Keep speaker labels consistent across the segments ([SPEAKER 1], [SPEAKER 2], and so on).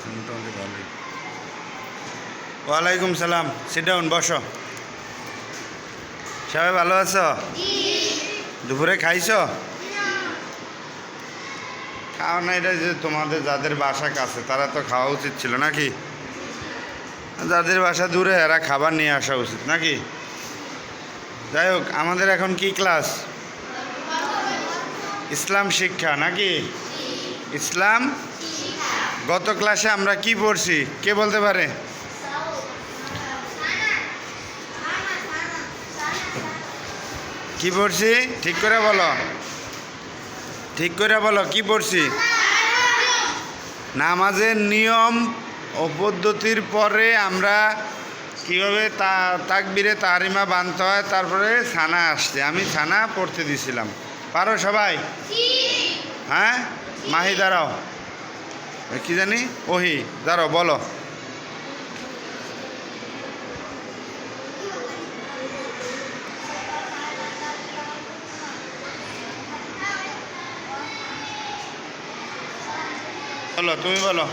[SPEAKER 1] আছে মোটামুটি ভালোই। ওয়ালাইকুম সালাম সিট ডাউন বসো। সবাই ভালো আছো? দুপুরে খাইছো? খাও না, এটা যে তোমাদের যাদের বাসা কাছে, তারা তো খাওয়া উচিত ছিল নাকি? যাদের বাসা দূরে, এরা খাবার নিয়ে আসা উচিত নাকি? যাই হোক, আমাদের এখন কি ক্লাস? ইসলাম শিক্ষা নাকি? ইসলাম গত ক্লাসে আমরা কি পড়ছি? কে বলতে পারে? কি পড়ছি? ঠিক করে বলো। ঠিক করে বলো কি পড়ছি? নামাজের নিয়ম ও পদ্ধতির পরে আমরা কীভাবে তা তাকবিরে তারিমা বানতে হয় তারপরে ছানা আসছে। আমি ছানা পড়তে দিছিলাম। পারো সবাই? হ্যাঁ? মাহি দাঁড়াও। কি জানি? ওহি, দাঁড়াও, বলো। বলো, তুমি বলো।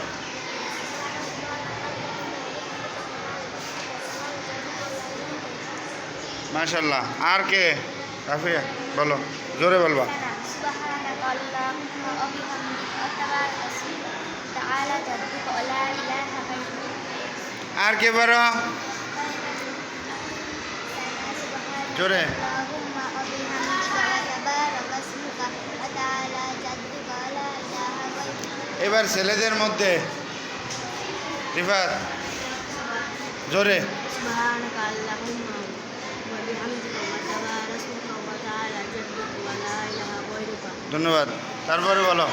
[SPEAKER 1] মাশাল্লাহ আর কে? রাফিয়া, বলো, জোরে বলবা। আর কে বারো জোরে। এবার ছেলেদের মধ্যে। জোরে। ধন্যবাদ। তারপরে বলো।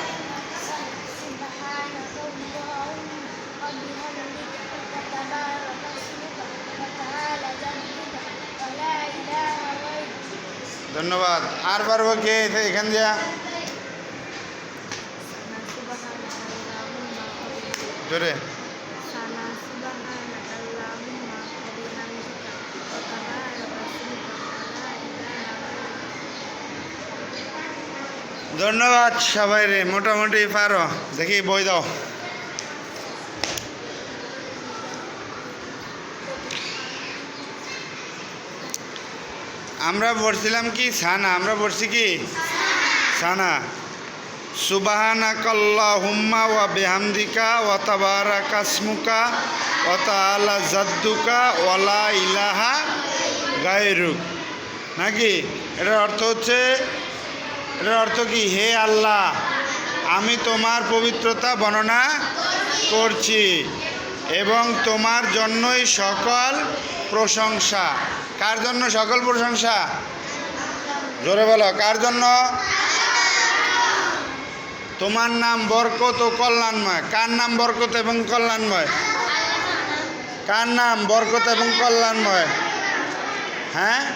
[SPEAKER 1] ধন্যবাদ। আর পারব কে এখান দিয়া? জোরে। ধন্যবাদ সবাই রে মোটামুটি পারো। দেখি বই দাও। আমরা পড়ছিলাম কি? সানা। আমরা পড়ছি কি? সানা। সুবাহানাকাল্লা হুম্মা ওয়া বেহামদিকা ওয়া তাবারা কাসমুকা ওয়া তাআলা জাদ্দুকা ওয়ালা ইলাহা গায়রুক। নাকি? এটার অর্থ হচ্ছে, এটার অর্থ কি? হে আল্লাহ, আমি তোমার পবিত্রতা বর্ণনা করছি এবং তোমার জন্যই সকল প্রশংসা। কার জন্য সকল প্রশংসা? জোরে বলো, কার জন্য? তোমার নাম বরকত ও কল্যাণময়। কার নাম বরকত এবং কল্যাণময়? কার নাম বরকত এবং কল্যাণময়? হ্যাঁ?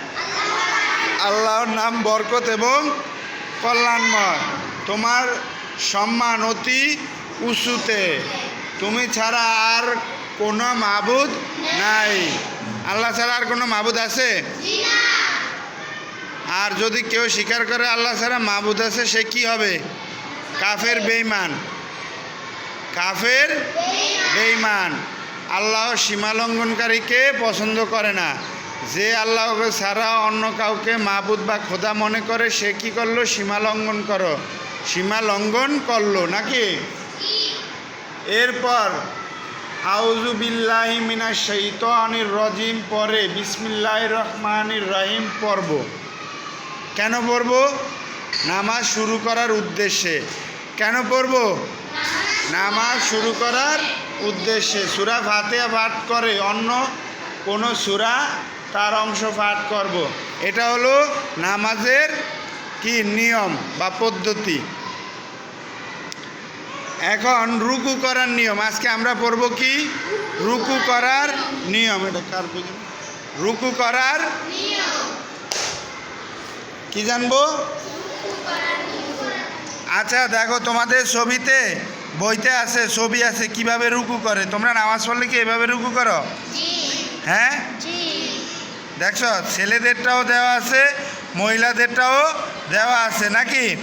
[SPEAKER 1] আল্লাহর নাম বরকত এবং কল্যাণময়। তোমার সম্মান অতি উঁচুতে। তুমি ছাড়া আর কোনো মাবুদ নাই। আল্লাহ ছাড়া আর কোনো মাবুদ আছে? আর যদি কেউ স্বীকার করে আল্লাহ ছাড়া মাবুদ আছে, সে কি হবে? কাফের বেইমান কাফের বেইমান আল্লাহ সীমালঙ্ঘনকারীকে পছন্দ করে না। যে আল্লাহকে ছাড়া অন্য কাউকে মাবুদ বা খোদা মনে করে, সে কি করল? সীমা লঙ্ঘন করো। সীমা লঙ্ঘন করল, নাকি? এরপর আউজু বিল্লাহি মিনা শৈতানির রজিম পরে বিসমিল্লাহ রহমানির রহিম পর্ব কেন পড়ব? নামাজ শুরু করার উদ্দেশ্যে। কেন পড়ব? নামাজ শুরু করার উদ্দেশ্যে। সুরা ফাতেহা পাঠ করে অন্য কোনো সুরা তার অংশ পাঠ করব। এটা হলো নামাজের কি নিয়ম বা পদ্ধতি। এখন রুকু করার নিয়ম। আজকে আমরা পড়ব কি? রুকু করার নিয়ম। এটা কার রুকু করার কি জানব? আচ্ছা দেখো তোমাদের ছবিতে বইতে আছে ছবি আছে কীভাবে রুকু করে। তোমরা নামাজ পড়লে কি এভাবে রুকু করো? হ্যাঁ? দেখছ ছেলেদেরটাও দেওয়া আছে মহিলাদেরটাও দেওয়া আছে নাকি?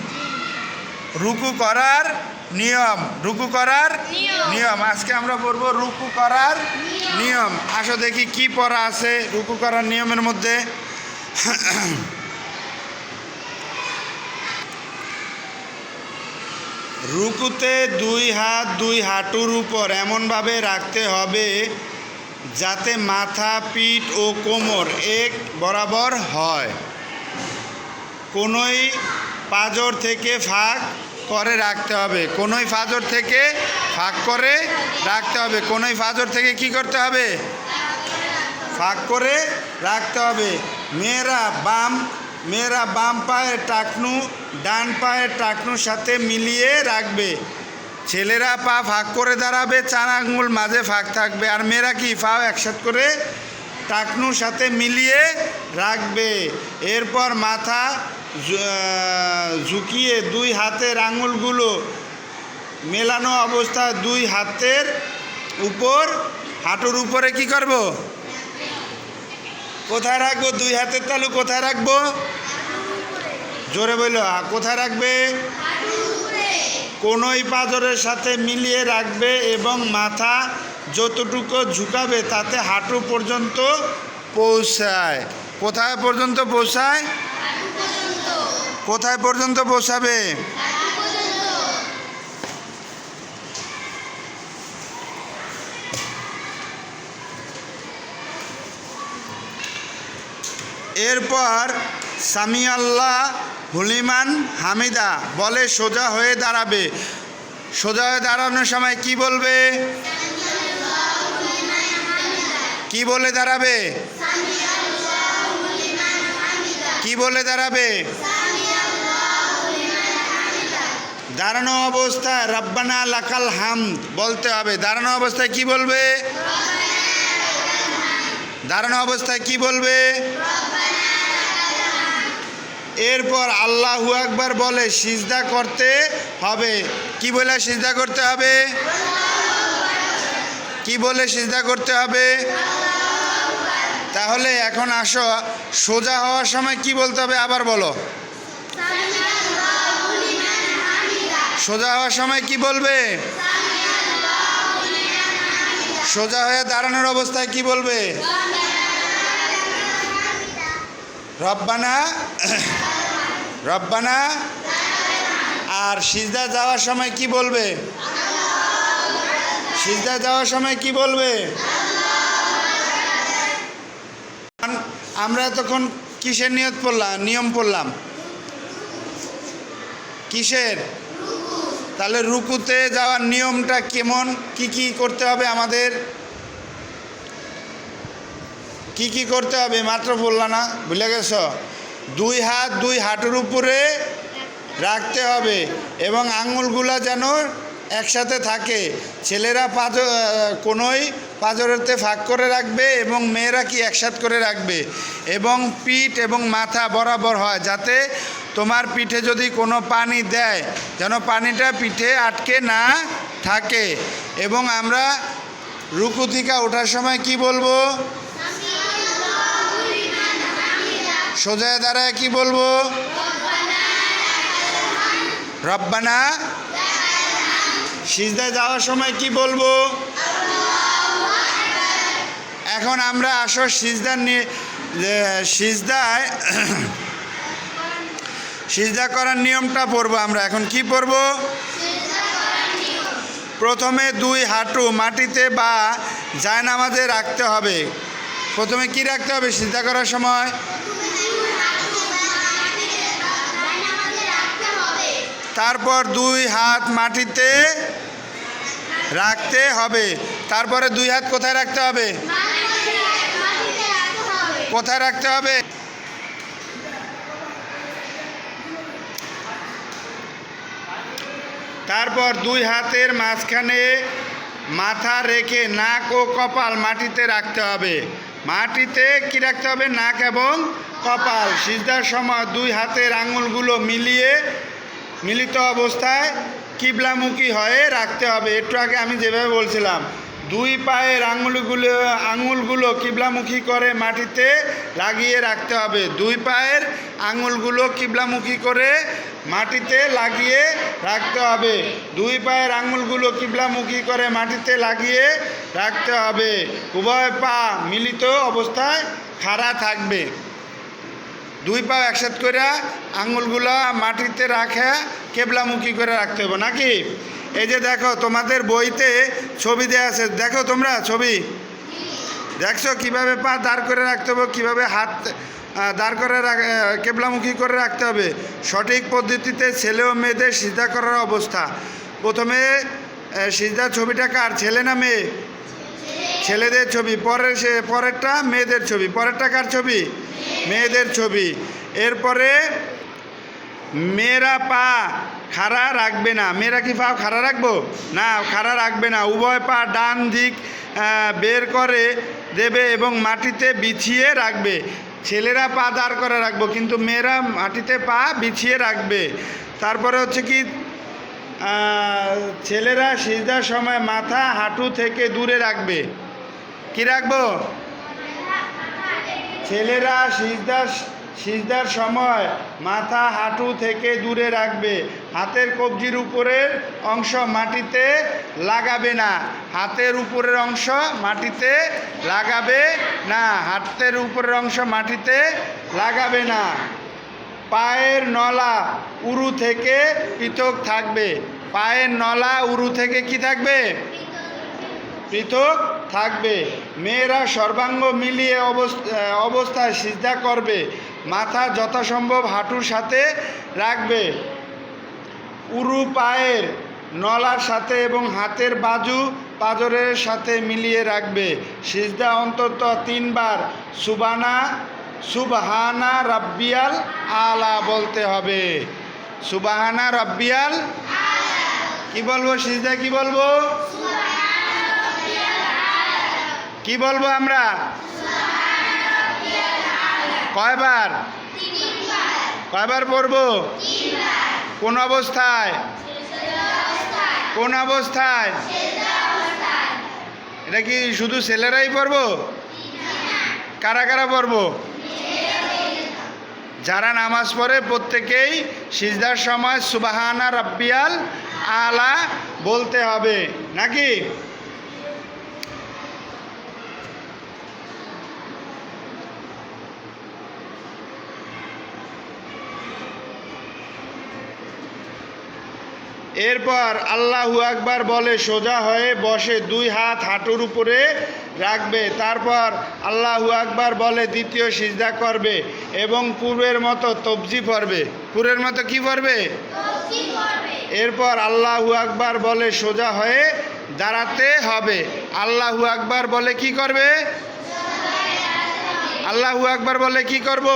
[SPEAKER 1] রুকু করার নিয়ম রুকু করার নিয়ম। আজকে আমরা পড়ব রুকু করার নিয়ম। আসো দেখি কি পড়া আছে রুকু করার নিয়মের মধ্যে। রুকুতে দুই হাত দুই হাঁটুর উপর এমনভাবে রাখতে হবে যাতে মাথা পিঠ ও কোমর এক বরাবর হয়। কোনোই পাজর থেকে ফাঁক করে রাখতে হবে। কোনোই ফাজর থেকে ফাঁক করে রাখতে হবে। কোনোই ফাজর থেকে কি করতে হবে? ফাঁক করে রাখতে হবে। মেয়েরা বাম মেয়েরা বাম পায়ের টাকনু, ডান পায়ের টাকনুর সাথে মিলিয়ে রাখবে। ছেলেরা পা ফাঁক করে দাঁড়াবে, চার আঙুল মাঝে ফাঁক থাকবে। আর মেয়েরা কি, পাও একসাথে করে টাকনুর সাথে মিলিয়ে রাখবে। এরপর মাথা ঝুঁকিয়ে দুই হাতের আঙুলগুলো মেলানো অবস্থায় দুই হাতের উপর, হাঁটুর উপরে কি করব? কোথায় রাখব? দুই হাতের তালু কোথায় রাখব? জোরে বলল কোথায় রাখবে? কোনোই পাজরের সাথে মিলিয়ে রাখবে এবং মাথা যতটুকু ঝুঁকাবে তাতে হাঁটু পর্যন্ত পৌঁছায়। কোথায় পর্যন্ত পৌঁছায়? কোথায় পর্যন্ত পৌঁছাবে এরপর সামি আল্লাহ হুলিমান হামিদা বলে সোজা হয়ে দাঁড়াবে। সোজা হয়ে দাঁড়ানোর সময় কি বলবে? কি বলে দাঁড়াবে? কি বলে দাঁড়াবে? দাঁড়ানো অবস্থায় রাব্বানা লাকাল হাম বলতে হবে। দাঁড়ানো অবস্থায় কি বলবে? দাঁড়ানো অবস্থায় কি বলবে? এরপর আল্লাহু আকবার বলে, সিজদা করতে হবে। কি বলে সিজদা করতে হবে? কি বলে সিজদা করতে হবে? তাহলে এখন আসো। সোজা হওয়ার সময় কি বলতে হবে? আবার বলো। সোজা হওয়ার সময় কি বলবে? সোজা হয়ে দাঁড়ানোর অবস্থায় কি বলবে? রব্বানা রব্বানা, আর সিজদা যাওয়ার সময় কি বলবে? সিজদা যাওয়ার সময় কি বলবে? আমরা তখন কিসের নিয়ত পড়লাম নিয়ম পড়লাম। কিসের? তাহলে রুকুতে যাওয়ার নিয়মটা কেমন? কি কি করতে হবে আমাদের? কি কি করতে হবে? মাত্র বললা না? ভুলে গেছ? দুই হাত দুই হাঁটুর উপরে রাখতে হবে এবং আঙুলগুলা যেন একসাথে থাকে। ছেলেরা পাঁচ কোনোই পাঁজরেতে ফাঁক করে রাখবে এবং মেয়েরা কি একসাথে করে রাখবে? এবং পিঠ এবং মাথা বরাবর হয় যাতে তোমার পিঠে যদি কোনো পানি দেয়, যেন পানিটা পিঠে আটকে না থাকে। এবং আমরা রুকুতিকা ওঠার সময় কি বলব? সোজা দাঁড়ায় কি বলব? রব্বানা। সিজদায় যাওয়ার সময় কি বলব? এখন আমরা আসো সিজদার সিজদায় সিজদা করার নিয়মটা পড়ব আমরা। এখন কি পড়ব? প্রথমে দুই হাঁটু মাটিতে বা জায়নামাজে রাখতে হবে। প্রথমে কি রাখতে হবে সিজদা করার সময়? তারপর দুই হাত মাটিতে রাখতে হবে। তারপরে দুই হাত কোথায় রাখতে হবে? কোথায় রাখতে হবে? তারপর দুই হাতের মাঝখানে মাথা রেখে নাক ও কপাল মাটিতে রাখতে হবে। মাটিতে কি রাখতে হবে? নাক এবং কপাল। সিজদার সময় দুই হাতের আঙুলগুলো মিলিয়ে মিলিত অবস্থায় কিবলামুখী হয়ে রাখতে হবে। একটু আগে আমি যেভাবে বলছিলাম, দুই পায়ের আঙুলগুলো আঙুলগুলো কিবলামুখী করে মাটিতে লাগিয়ে রাখতে হবে। দুই পায়ের আঙুলগুলো কিবলামুখী করে মাটিতে লাগিয়ে রাখতে হবে। দুই পায়ের আঙুলগুলো কিবলামুখী করে মাটিতে লাগিয়ে রাখতে হবে। উভয় পা মিলিত অবস্থায় খাড়া থাকবে। দুই পা একসাথে করে আঙুলগুলা মাটিতে রাখা, কেবলামুখী করে রাখতে হবে। নাকি? এই যে দেখো, তোমাদের বইতে ছবি দেওয়া আছে। দেখো তোমরা ছবি? দেখছ কীভাবে পা দাঁড় করে রাখতে হবে, কীভাবে হাত দাঁড় করে কেবলামুখী করে রাখতে হবে। সঠিক পদ্ধতিতে ছেলে ও মেয়েদের সিজদা করার অবস্থা। প্রথমে আহ, ছবিটা কার ছেলে না মেয়ে? ছেলেদের ছবি। পরের সে পরেরটা মেয়েদের ছবি। পরেরটা কার ছবি? মেয়েদের ছবি। এরপরে মেয়েরা পা খাড়া রাখবে না। মেয়েরা কি পা খাড়া রাখব? না খাড়া রাখবে না। উভয় পা ডান দিক বের করে দেবে এবং মাটিতে বিছিয়ে রাখবে। ছেলেরা পা দাঁড় করে রাখব, কিন্তু মেয়েরা মাটিতে পা বিছিয়ে রাখবে। তারপরে হচ্ছে কি ছেলেরা সিজদার সময় মাথা হাঁটু থেকে দূরে রাখবে। কি রাখব? ছেলেরা সিজদার সিজদার সময় মাথা হাঁটু থেকে দূরে রাখবে। হাতের কবজির উপরের অংশ মাটিতে লাগাবে না। হাতের উপরের অংশ মাটিতে লাগাবে না। হাতের উপরের অংশ মাটিতে লাগাবে না। পায়ের নলা উরু থেকে পৃথক থাকবে। পায়ের নলা উরু থেকে কি থাকবে? পৃথক থাকবে। মেয়েরা সর্বাঙ্গ মিলিয়ে অবস- অবস্থায় সিজদা করবে। মাথা যথাসম্ভব হাঁটুর সাথে রাখবে। উরু পায়ের নলার সাথে এবং হাতের বাজু পাজরের সাথে মিলিয়ে রাখবে। সিজদা অন্তত তিনবার সুবানা সুবহানা রাব্বিয়াল আলা বলতে হবে। সুবাহানা রাব্বিয়াল কি বলব সিজদা কি বলব? কি বলব আমরা? কয়বার? কয়বার পড়ব? কোন অবস্থায়? কোন অবস্থায়? এটা কি শুধু ছেলেরাই পড়ব? কারা কারা পড়ব? যারা নামাজ পড়ে প্রত্যেকেই সিজদার সময় সুবাহানা রাব্বিয়াল আলা বলতে হবে, নাকি? এরপর আল্লাহু আকবার বলে সোজা হয়ে বসে দুই হাত হাঁটুর উপরে রাখবে। তারপর আল্লাহু আকবার বলে দ্বিতীয় সিজদা করবে এবং পূর্বের মতো তবজি পড়বে পূর্বের মতো কি পড়বে এরপর আল্লাহু আকবার বলে সোজা হয়ে দাঁড়াতে হবে। আল্লাহু আকবার বলে কি করবে? আল্লাহু আকবার বলে কি করব?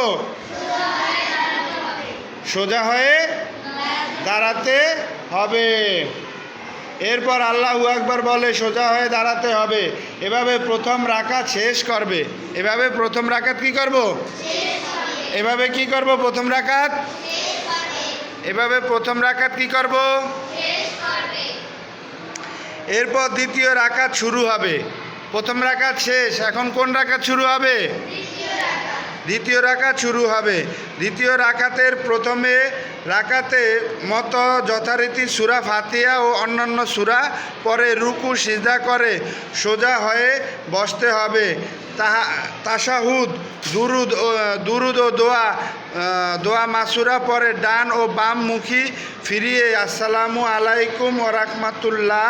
[SPEAKER 1] সোজা হয়ে দাঁড়াতে হবে। এরপর আল্লাহু আকবার বলে, সোজা হয়ে দাঁড়াতে হবে। এভাবে প্রথম রাকাত শেষ করবে। এভাবে প্রথম রাখাত কি করব? এভাবে কি করব প্রথম রাকাত? এভাবে প্রথম রাকাত কি করব? এরপর দ্বিতীয় রাখাত শুরু হবে। প্রথম রাখাত শেষ। এখন কোন রাকাত শুরু হবে? দ্বিতীয় রাকাত শুরু হবে। দ্বিতীয় রাকাতের প্রথমে রাকাতে মতো যথারীতি সুরা ফাতিয়া ও অন্যান্য সুরা পরে রুকু সিজা করে সোজা হয়ে বসতে হবে। তাহা তাসাহুদ দুরুদ ও দুরুদ ও দোয়া দোয়া মাসুরা পরে ডান ও বাম মুখী ফিরিয়ে আসসালামু আলাইকুম ও রাহমাতুল্লাহ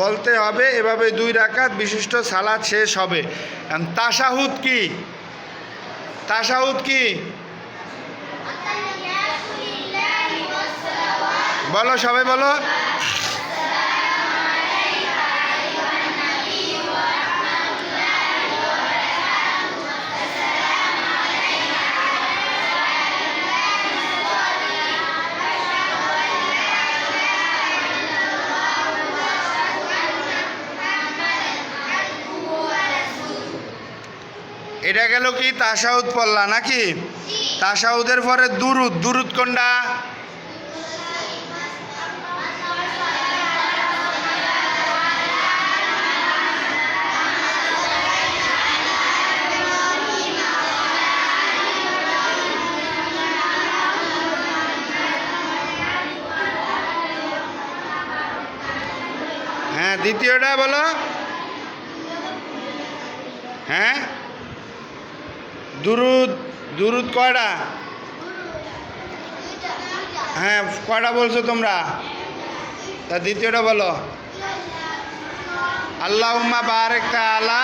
[SPEAKER 1] বলতে হবে। এভাবে দুই রাকাত বিশিষ্ট সালাদ শেষ হবে। তাসাহুদ কি? তাসাউদ কি? বলো সবাই বলো। এটা গেল কি তাসাউদ পল্লা নাকি? তাসাউদের পরে দুরুদ দুরুদ কোনটা? হ্যাঁ দ্বিতীয়টা বলো। হ্যাঁ? দুরুদ দুরুদ কয়টা? হ্যাঁ কয়টা বলছো তোমরা? তা দ্বিতীয়টা বলো। আল্লাহ উম্মা বারেক আলা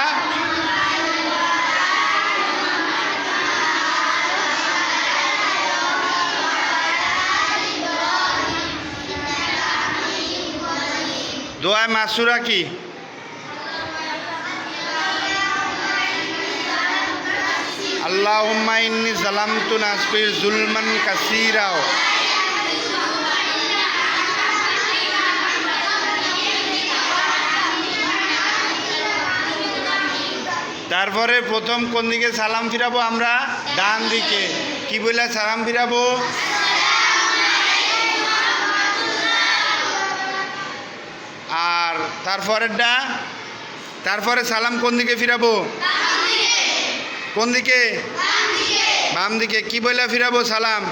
[SPEAKER 1] দোয়ায় মাসুরা কি? জুলমান কাসিরাও তারপরে প্রথম কোন দিকে সালাম ফিরাবো আমরা? ডান দিকে। কি বলে সালাম ফিরাবো? আর তারপরেরটা? তারপরে সালাম কোন দিকে ফিরাবো? কোন দিকে? বাম দিকে। কি বলে ফিরাবো? সালাম।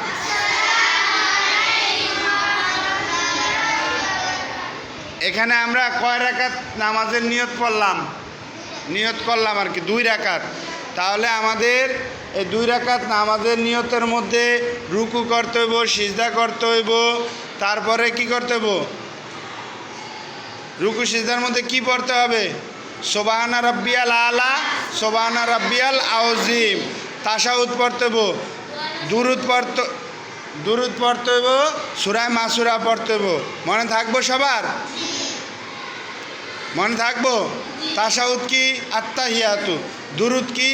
[SPEAKER 1] এখানে আমরা কয় রাকাত নামাজের নিয়ত করলাম নিয়ত করলাম আর কি, দুই রাকাত। তাহলে আমাদের এই দুই রাকাত নামাজের নিয়তের মধ্যে রুকু করতে হইব, সিজদা করতে হইব, তারপরে কি করতে হইব? রুকু, সিজদার মধ্যে কি পড়তে হবে? সোবাহানা রব্বিয়াল আলা, সোবাহানা রব্বিয়াল আউজিম। তাসাউদ হইব, দুরুদ পড়তে দুরুদ পড়তে সুরায় মাসুরা পড়তে মনে থাকব সবার? মনে থাকব? তাসাউদ কি? আত্মা হিয়াতু দুরুদ কি?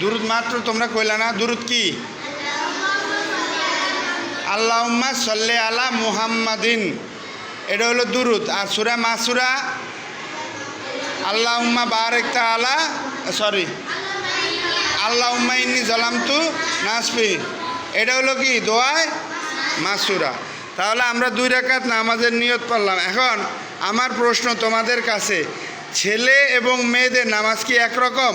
[SPEAKER 1] দুরুদ মাত্র তোমরা কইলা না, দুরুদ কি? আল্লাহম্মা সল্লে আলা মুহাম্মাদিন। এটা হলো দুরুদ। আর সুরা মাসুরা, আল্লাহম্মা বারেকতা আলা সরি, আল্লাহম্মা ইন্নি জলামতু নাসফি। এটা হলো কি? দোয়ায় মাসুরা। তাহলে আমরা দুই রাকাত নামাজের নিয়ত করলাম এখন আমার প্রশ্ন তোমাদের কাছে, ছেলে এবং মেয়েদের নামাজ কি একরকম?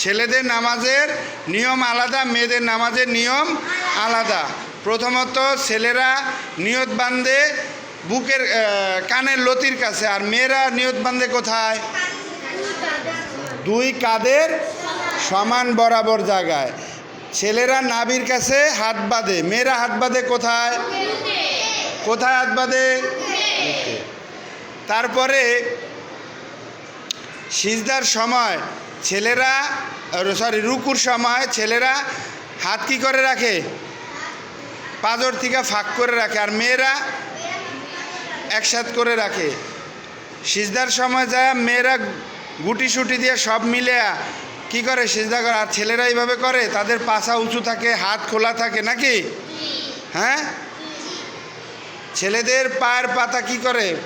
[SPEAKER 1] ছেলেদের নামাজের নিয়ম আলাদা, মেয়েদের নামাজের নিয়ম আলাদা। প্রথমত ছেলেরা নিয়ত বান্ধে বুকের কানের লতির কাছে। আর মেয়েরা নিয়ত বান্ধে কোথায়? দুই কাদের সমান বরাবর জায়গায়। ছেলেরা নাবির কাছে হাত বাঁধে। মেয়েরা হাত বাঁধে কোথায়? কোথায় হাত বাঁধে? তারপরে সিজদার সময় ছেলেরা সরি রুকুর সময় ছেলেরা হাত কি করে রাখে? পাজর থেকে ফাঁক করে রাখে। আর মেয়েরা একসাথ করে রাখে। সিজদার সময় যায়, মেয়েরা গুটি সুটি দিয়ে সব মিলে কি করে সিজদা করে? আর ছেলেরা এইভাবে করে? তাদের পাশা উঁচু থাকে, হাত খোলা থাকে নাকি? হ্যাঁ? ছেলেদের পায়ের পাতা কি করে?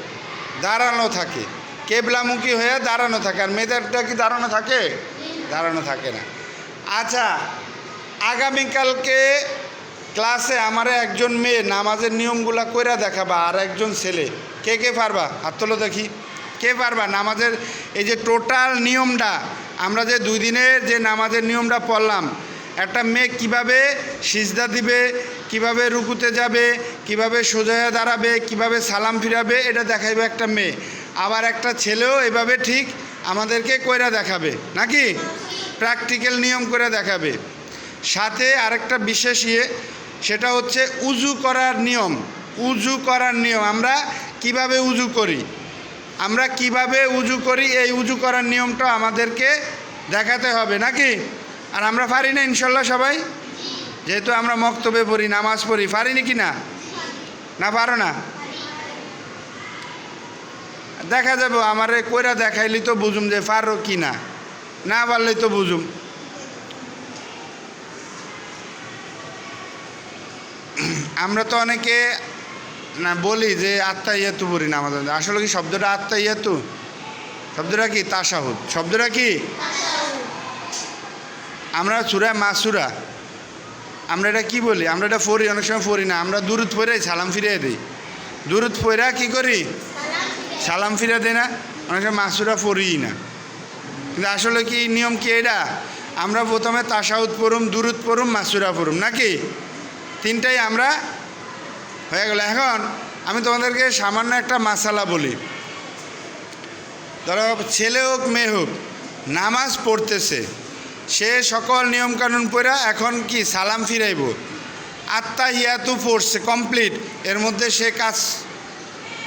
[SPEAKER 1] দাঁড়ানো থাকে। কেবলামুখী হয়ে দাঁড়ানো থাকে। আর মেয়েদেরটা কি দাঁড়ানো থাকে? দাঁড়ানো থাকে না। আচ্ছা আগামীকালকে ক্লাসে আমার একজন মেয়ে নামাজের নিয়মগুলা কইরা দেখাবা আর একজন ছেলে। কে কে পারবা? হাত তোলো দেখি। কে পারবা? নামাজের এই যে টোটাল নিয়মটা, আমরা যে দুই দিনের যে নামাজের নিয়মটা পড়লাম, একটা মেয়ে কীভাবে সিজদা দিবে, কীভাবে রুকুতে যাবে, কীভাবে সোজা দাঁড়াবে, কীভাবে সালাম ফিরাবে, এটা দেখাইবে একটা মেয়ে। আবার একটা ছেলেও এভাবে ঠিক আমাদেরকে কইরা দেখাবে, নাকি? প্র্যাকটিক্যাল নিয়ম করে দেখাবে। সাথে আরেকটা বিশেষ ইয়ে সেটা হচ্ছে উজু করার নিয়ম। উজু করার নিয়ম। আমরা কীভাবে উজু করি? আমরা কীভাবে উজু করি? এই উজু করার নিয়মটা আমাদেরকে দেখাতে হবে, নাকি? আর আমরা পারি না, ইনশাল্লাহ সবাই? যেহেতু আমরা মক্তবে পড়ি, নামাজ পড়ি, পারিনি কি না? না পারো না? দেখা যাব, আমারে কইরা দেখাইলি তো বুঝুম যে পারো কি না? না পারলেই তো বুঝুম। আমরা তো অনেকে না বলি যে আত্মা ইয়াতু পড়ি না আমাদের। আসলে কি শব্দটা আত্মা ইয়াতু শব্দটা কি? তাসাহুদ শব্দটা কি? আমরা সুরা মাসুরা। আমরা এটা কি বলি? আমরা এটা পড়ি অনেক সময় পড়ি না। আমরা দূরত পড়ে সালাম ফিরিয়ে দিই। দূরত পড়া কি করি? সালাম ফিরে দেয় না। অনেক সময় মাসুরা পড়িই না। কিন্তু আসলে কি নিয়ম কি এটা? আমরা প্রথমে তাসাউদ পড়ুম দূরত পড়ুম মাসুরা পড়ুম নাকি? তিনটাই আমরা হয়ে গেল। এখন আমি তোমাদেরকে সামান্য একটা মাসালা বলি। ধরো ছেলে হোক, মেয়ে হোক, নামাজ পড়তেছে, সে সকল নিয়মকানুন পড়া এখন কি সালাম ফিরাইব? আত্মা হিয়াতু পড়ছে কমপ্লিট এর মধ্যে সে কাজ,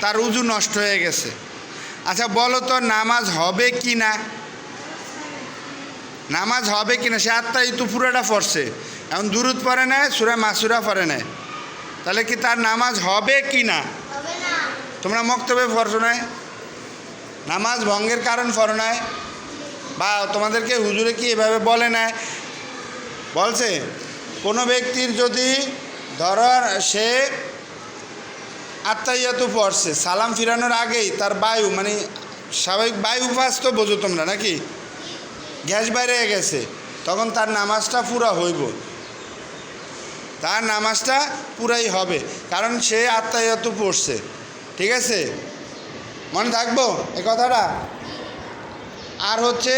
[SPEAKER 1] তার উজু নষ্ট হয়ে গেছে। আচ্ছা বলো তো, নামাজ হবে কি না নামাজ হবে কি না সে আত্মা ইতু পুরোটা পড়ছে। এখন দূরত পড়ে নেয় সুরা মাসুরা পড়ে নেয় তাহলে কি তার নামাজ হবে কি না? তোমরা মক্তবে পড়ছো নাই? নামাজ ভঙ্গের কারণ পড়ো নাই? বা তোমাদেরকে হুজুরে কি এভাবে বলে না বলছে কোনো ব্যক্তির যদি ধরার সে আত্মাইয়াতু পড়ছে সালাম ফিরানোর আগেই তার বায়ু মানে স্বাভাবিক বায়ু পাস তো বোঝো তোমরা নাকি? গ্যাস বাইরে গেছে তখন তার নামাজটা পুরা হইব। তার নামাজটা পুরাই হবে, কারণ সে আত্মাইয়াতু পড়ছে। ঠিক আছে? মনে থাকব এ কথাটা? আর হচ্ছে,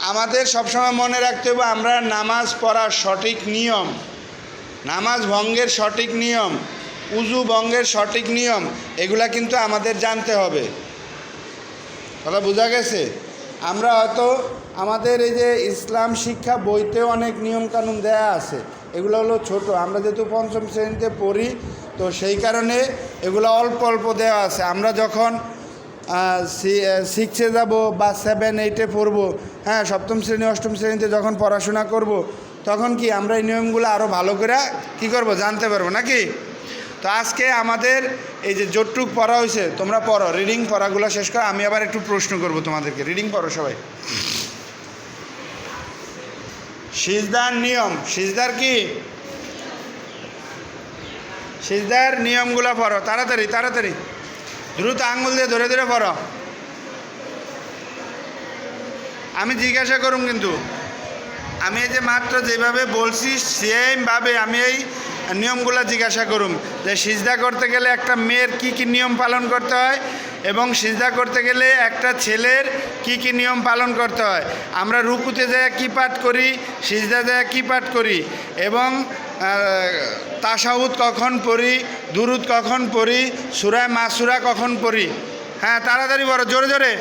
[SPEAKER 1] আমাদের সবসময় মনে রাখতে হবে, আমরা নামাজ পড়ার সঠিক নিয়ম। নামাজ ভঙ্গের সঠিক নিয়ম, উজু ভঙ্গের সঠিক নিয়ম, এগুলা কিন্তু আমাদের জানতে হবে। কথা বোঝা গেছে? আমরা হয়তো আমাদের এই যে ইসলাম শিক্ষা বইতেও অনেক নিয়মকানুন দেয়া আছে। এগুলো হলো ছোট। আমরা যেহেতু পঞ্চম শ্রেণীতে পড়ি, তো সেই কারণে এগুলো অল্প অল্প দেওয়া আছে। আমরা যখন সিক্সে যাব বা সেভেন এইটে পড়ব হ্যাঁ সপ্তম শ্রেণি, অষ্টম শ্রেণীতে যখন পড়াশোনা করব, তখন কি আমরা এই নিয়মগুলো আরও ভালো করে কী করব, জানতে পারব নাকি? তো আজকে আমাদের এই যে জোটটুক পড়া হয়েছে, তোমরা পড়ো। রিডিং পড়াগুলো শেষ করো আমি আবার একটু প্রশ্ন করব তোমাদেরকে। রিডিং পড়ো সবাই। সিজদার নিয়ম, সিজদার কি? সিজদার নিয়মগুলো পড়ো, তাড়াতাড়ি তাড়াতাড়ি। দ্রুত আঙুল দিয়ে ধরে ধরে পড়ো। আমি জিজ্ঞাসা করুম কিন্তু, আমি এই যে মাত্র যেভাবে বলছি, সেমভাবে আমি এই নিয়মগুলো জিজ্ঞাসা করুম যে সিজদা করতে গেলে একটা মেয়ের কি কি নিয়ম পালন করতে হয়? এবং সিজদা করতে গেলে একটা ছেলের কি কি নিয়ম পালন করতে হয়? আমরা রুকুতে যায় কি পাঠ করি, সিজদা যায় কি পাঠ করি এবং তাসাউদ কখন পড়ি, দুরুদ কখন পড়ি সুরায় মাসুরা কখন পড়ি? হ্যাঁ তাড়াতাড়ি বড় জোরে জোরে।